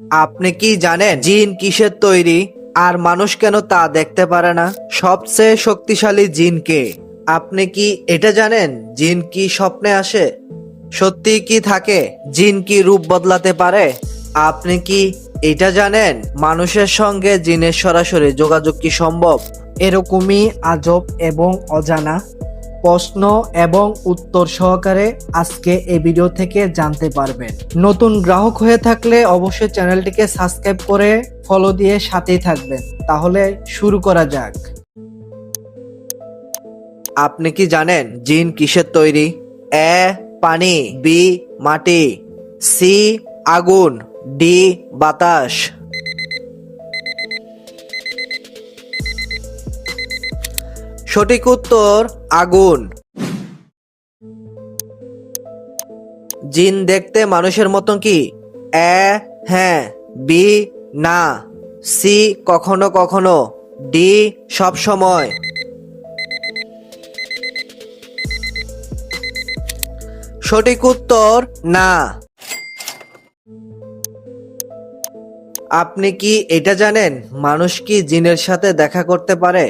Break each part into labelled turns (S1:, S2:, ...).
S1: আপনি কি জানেন জিন কিসের তৈরি? আর মানুষ কেন তা দেখতে পারে না? সবচেয়ে শক্তিশালী জিন কে? আপনি কি এটা জানেন জিন কি স্বপ্নে আসে? সত্যি কি থাকে? জিন কি রূপ বদলাতে পারে? আপনি কি এটা জানেন মানুষের সঙ্গে জিনের সরাসরি যোগাযোগ কি সম্ভব? এরকমই আজব এবং অজানা প্রশ্ন এবং উত্তর সহকারে আজকে এই ভিডিও থেকে জানতে পারবেন। নতুন গ্রাহক হয়ে থাকলে অবশ্যই চ্যানেলটিকে সাবস্ক্রাইব করে ফলো দিয়ে সাথেই থাকবেন। তাহলে শুরু করা যাক। আপনি কি জানেন জিন কিসের তৈরি? এ, পানি, বি, মাটি, সি, আগুন, ডি, বাতাস। সঠিক উত্তর, আগুন। জিন দেখতে মানুষের মতন কি? এ হ্যাঁ বি, না, সি, কখনো কখনো, ডি, সব সময়। সঠিক উত্তর, না। আপনি কি এটা জানেন? মানুষ কি জিনের সাথে দেখা করতে পারে?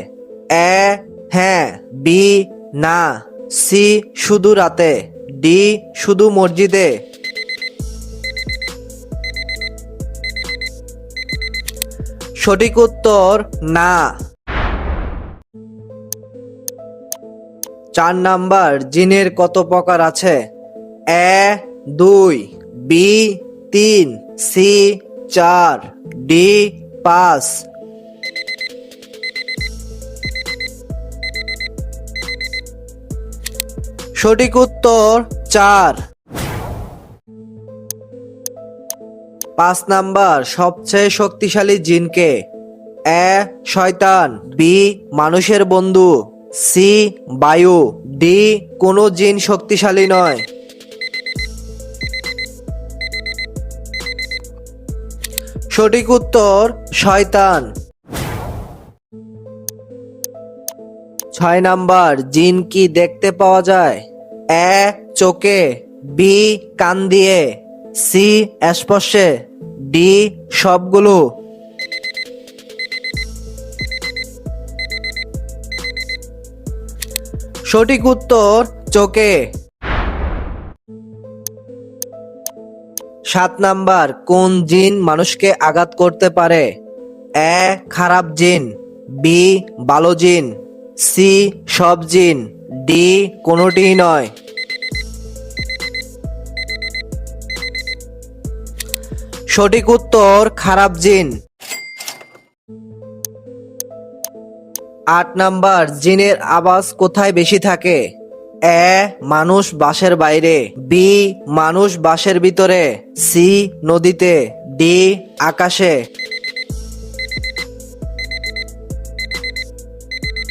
S1: এ হ্যাঁ বি, না, সি শুধু রাতে, ডি শুধু মসজিদে। সঠিক উত্তর, না। চার নাম্বার, জিনের কত প্রকার আছে? এ, দুই, বি, তিন, সি, চার, ডি, পাঁচ। সঠিক উত্তর চার। পাঁচ নাম্বার, সবচেয়ে শক্তিশালী জিনকে এ, শয়তান, বি, মানুষের বন্ধু, সি, বায়ু, ডি, কোনো জিন শক্তিশালী নয়। সঠিক উত্তর, শয়তান। ছয় নাম্বার, জিন কি দেখতে পাওয়া যায়? এ, চোখে, বি, কান দিয়ে, সি স্পর্শে ডি, সবগুলো। সঠিক উত্তর, চোখে। সাত নাম্বার, কোন জিন মানুষকে আঘাত করতে পারে? এ, খারাপ জিন, বি, ভালো জিন। সি সব জিন, ডি কোনোটি নয়। সঠিক উত্তর, খারাপ জিন। আট নাম্বার, জিনের আওয়াজ কোথায় বেশি থাকে? এ, মানুষ বাসের বাইরে। বি, মানুষ বাসের ভিতরে। সি, নদীতে। ডি, আকাশে।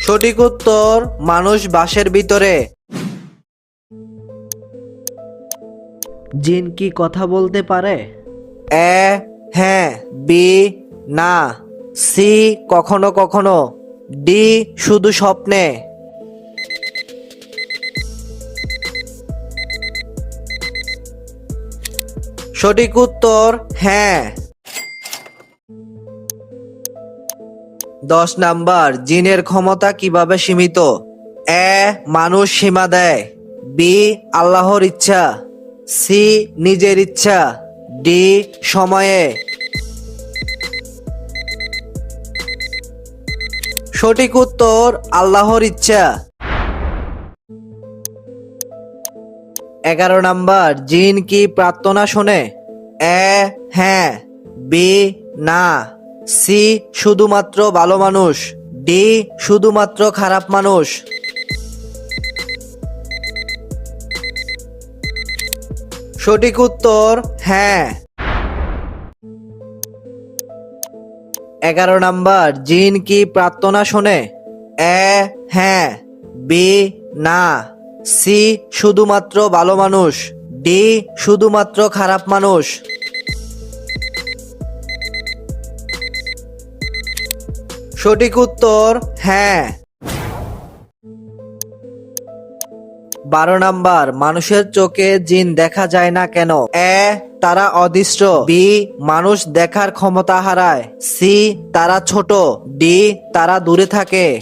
S1: সঠিক উত্তর, মানুষ বাসের ভিতরে। জিন কি কথা বলতে পারে? এ হ্যাঁ বি, না, সি, কখনো কখনো, ডি, শুধু স্বপ্নে। সঠিক উত্তর হ্যাঁ। দশ নাম্বার, জিনের ক্ষমতা কীভাবে সীমিত? এ, মানুষ সীমা দেয়। বি, আল্লাহর ইচ্ছা। সি, নিজের ইচ্ছা। ডি, সময়ে। সঠিক উত্তর, আল্লাহর ইচ্ছা। এগারো নাম্বার, জিন কি প্রার্থনা শোনে? এ হ্যাঁ। বি, না। সি শুধুমাত্র ভালো মানুষ, ডি শুধুমাত্র খারাপ মানুষ। সঠিক উত্তর হ্যাঁ। এগারো নাম্বার, জিন কি প্রার্থনা শোনে? এ হ্যাঁ। বি, না। সি শুধুমাত্র ভালো মানুষ, ডি শুধুমাত্র খারাপ মানুষ। সঠিক উত্তর হ্যাঁ। বারো নাম্বার, মানুষের চোখে জিন দেখা যায় না কেন? এ, তারা অদৃশ্য বি, মানুষ দেখার ক্ষমতা হারায়। সি, তারা ছোট। ডি, তারা দূরে থাকে।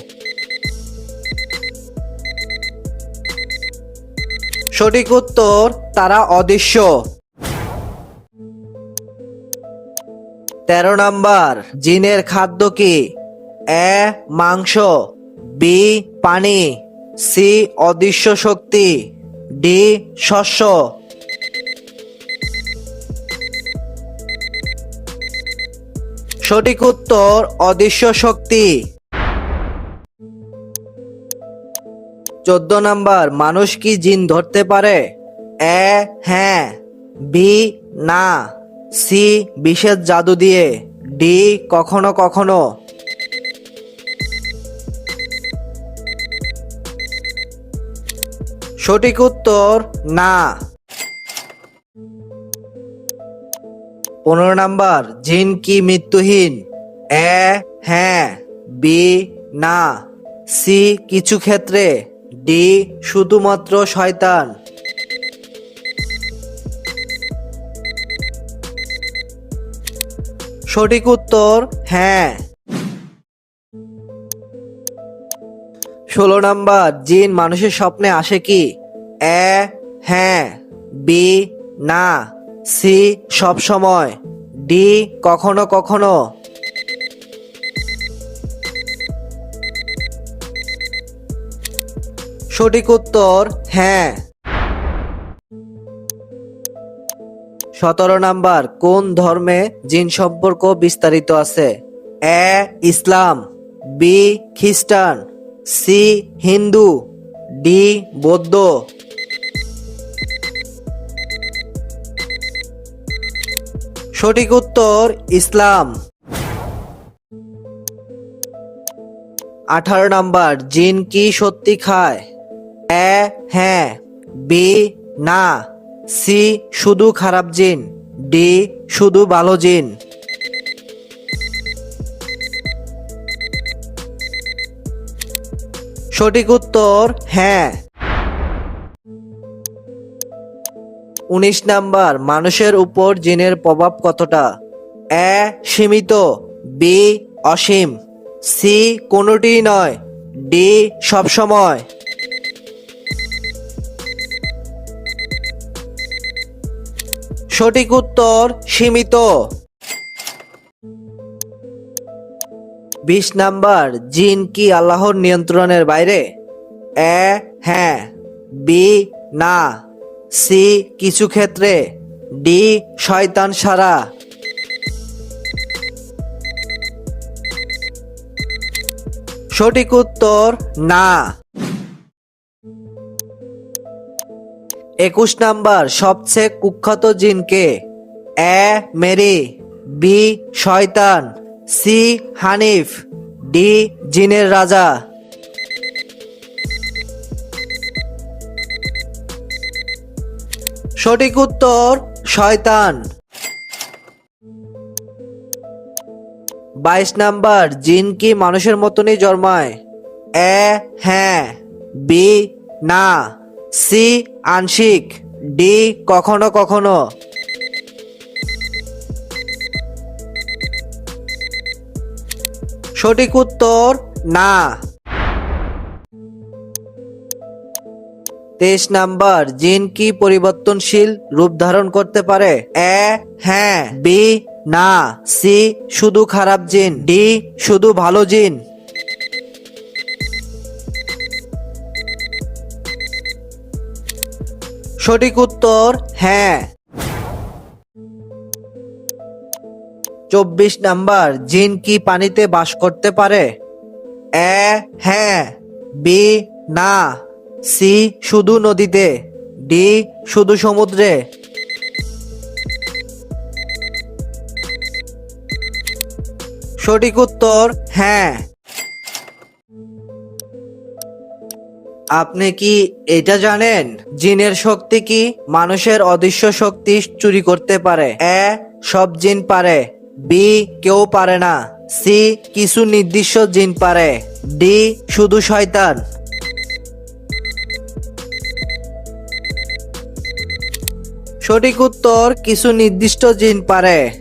S1: সঠিক উত্তর, তারা অদৃশ্য। তেরো নাম্বার, জিনের খাদ্য কি? এ মাংস, বি পানি, সি অদৃশ্য শক্তি, ডি শস্য। সঠিক উত্তর, অদৃশ্য শক্তি। চোদ্দ নাম্বার, মানুষ কি জিন ধরতে পারে? এ হ্যাঁ। বি, না। সি বিশেষ জাদু দিয়ে। ডি, কখনো কখনো। সঠিক উত্তর না। পনেরো নাম্বার, জিন কি মৃত্যুহীন? এ হ্যাঁ বি, না। সি, কিছু ক্ষেত্রে। ডি, শুধুমাত্র শয়তান। সঠিক উত্তর হ্যাঁ। ষোলো নাম্বার, জিন মানুষের স্বপ্নে আসে কি? এ হ্যাঁ বি, না, সি, সব সময়, ডি, কখনো কখনো। সঠিক উত্তর হ্যাঁ। সতেরো নাম্বার, কোন ধর্মে জিন সম্পর্ক বিস্তারিত আছে? এ, ইসলাম, বি, খ্রিস্টান। সি হিন্দু, ডি বৌদ্ধ। সঠিক উত্তর ইসলাম। আঠারো নাম্বার, জিন কি সত্যি খায়? এ হ্যাঁ বি, না, সি, শুধু খারাপ জিন, ডি, শুধু ভালো জিন। সঠিক উত্তর হ্যাঁ। উনিশ নাম্বার, মানুষের উপর জিনের প্রভাব কতটা? এ, সীমিত, বি, অসীম, সি, কোনোটি নয়, ডি, সবসময়। সঠিক উত্তর, সীমিত। বিশ নাম্বার, জিন কি আল্লাহর নিয়ন্ত্রণের বাইরে? এ হ্যাঁ। বি, না। সি, কিছু ক্ষেত্রে। ডি, শয়তান সারা। সঠিক উত্তর, না। একুশ নাম্বার, সবচেয়ে কুখ্যাত জিনকে? A, Mary. বি, শয়তান। সি হানিফ, ডি জিনের রাজা। সঠিক উত্তর, শয়তান। বাইশ নাম্বার, জিন কি মানুষের মতনই জন্মায়? এ হ্যাঁ। বি, না। সি, আংশিক। ডি, কখনো কখনো। সঠিক উত্তর না। তেইশ নাম্বার, জিন কি পরিবর্তনশীল রূপ ধারণ করতে পারে? এ হ্যাঁ বি, না, সি, শুধু খারাপ জিন, ডি, শুধু ভালো জিন। সঠিক উত্তর হ্যাঁ। চব্বিশ নাম্বার, জিন কি পানিতে বাস করতে পারে? এ হ্যাঁ বি, না, সি, শুধু নদীতে, ডি, শুধু সমুদ্রে। সঠিক উত্তর হ্যাঁ। আপনি কি এটা জানেন? জিনের শক্তি কি? মানুষের অদৃশ্য শক্তি চুরি করতে পারে। এ, সব জিন পারে। বি কেউ পারে না সি কিছু নির্দিষ্ট জিন পারে ডি শুধু শয়তান। সঠিক উত্তর, কিছু নির্দিষ্ট জিন পারে।